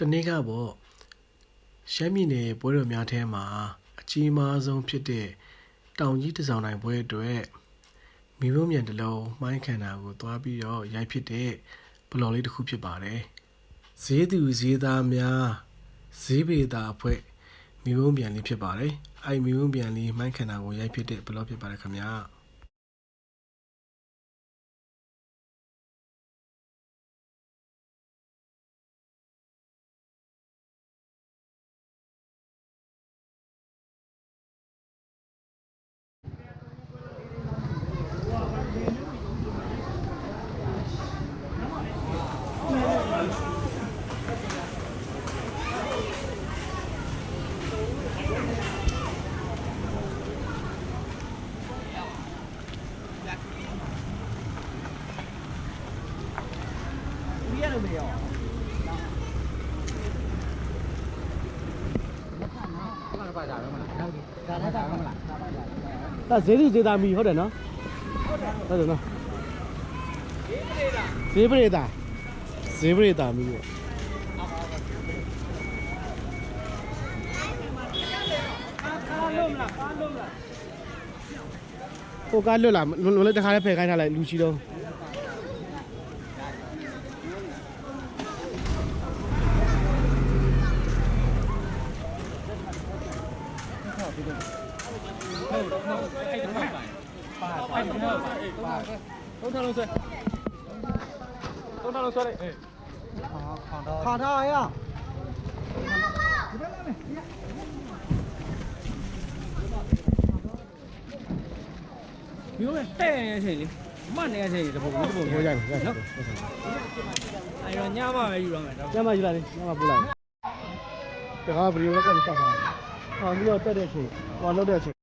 တနေ့ကပေါ့ရှမ်းပြည်နယ်ပွဲတော်များထဲမှာအကြီးမားဆုံးဖြစ်တဲ့တောင်ကြီးတစ်စောင်းတိုင်းပွဲအတွက်မိဘမြန်တစ်လုံးမှိုင်းခန္ဓာကိုသွားပြီးတော့ရိုက်ဖြစ်တဲ့ဘလော်လေးတစ်ခုဖြစ်ပါတယ်ဈေးသူဈေးသားများဈေးပေတာအဖွဲ့မိဘမြန်လေးဖြစ်ပါတယ်အဲ့မိဘမြန်လေးမှိုင်းခန္ဓာကိုရိုက်ဖြစ်တဲ့ဘလော့ဖြစ်ပါတယ်ခင်ဗျာ ဒါဈေးသူဈေးသားမီဟုတ်တယ်နော်ဟုတ်တယ်နော်ဈေးပရိသတ်ဈေးပရိသတ်မီပေါ့ဟိုကားလွတ်လာလွတ်လွတ်လည်းတစ်ခါလည်းဖယ်ခိုင်းထားလိုက်လူရှိတော့ သုံးထောင်လုံးဆွဲသုံးထောင်လုံးဆွဲလိုက်အေးခါထားရမျိုးပဲတဲ့နေတဲ့အချိန်လေးမှတ်နေတဲ့အချိန်လေးတစ်ပုံတစ်ပုံဟိုရိုက်မယ်နော်အဲ့တော့ညမပဲယူရမယ်တော့ညမယူလိုက်လေညမပို့လိုက်တခါဗီဒီယိုလည်းကတ်တက်ထား ဟာပြီးတော့တက်တဲ့အချိန်ဟိုလောက်တဲ့အချိန်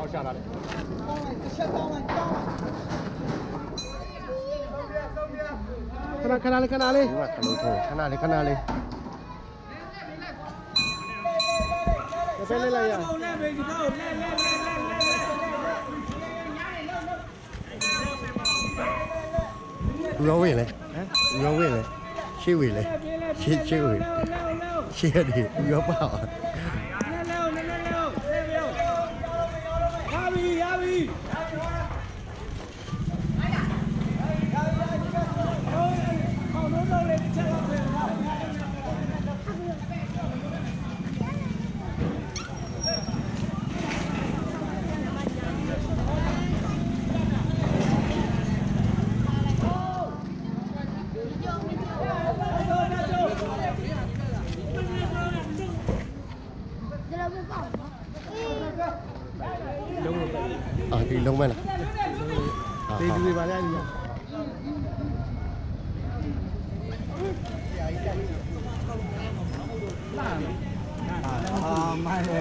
ခဏခဏလေးခဏလေးဒီမှာခလုံးထိုးခဏလေးခဏလေးပဲလေးလိုက်ရလဲပဲဒီတော့လဲလဲလဲလဲရောဝင်လေဟမ်ရောဝင်လေရှေ့ဝင်လေရှေ့ရှေ့ဝင်ရှေ့ရတယ်ရောပါလဲလဲလဲလဲလဲရပြီရပြီဟောတော့တော့လေချက်တော့ပြန်လာ အာဒီလုံးမလားဒေဒီတွေပါလေအဲ့ဒီအာမိုင်းလေ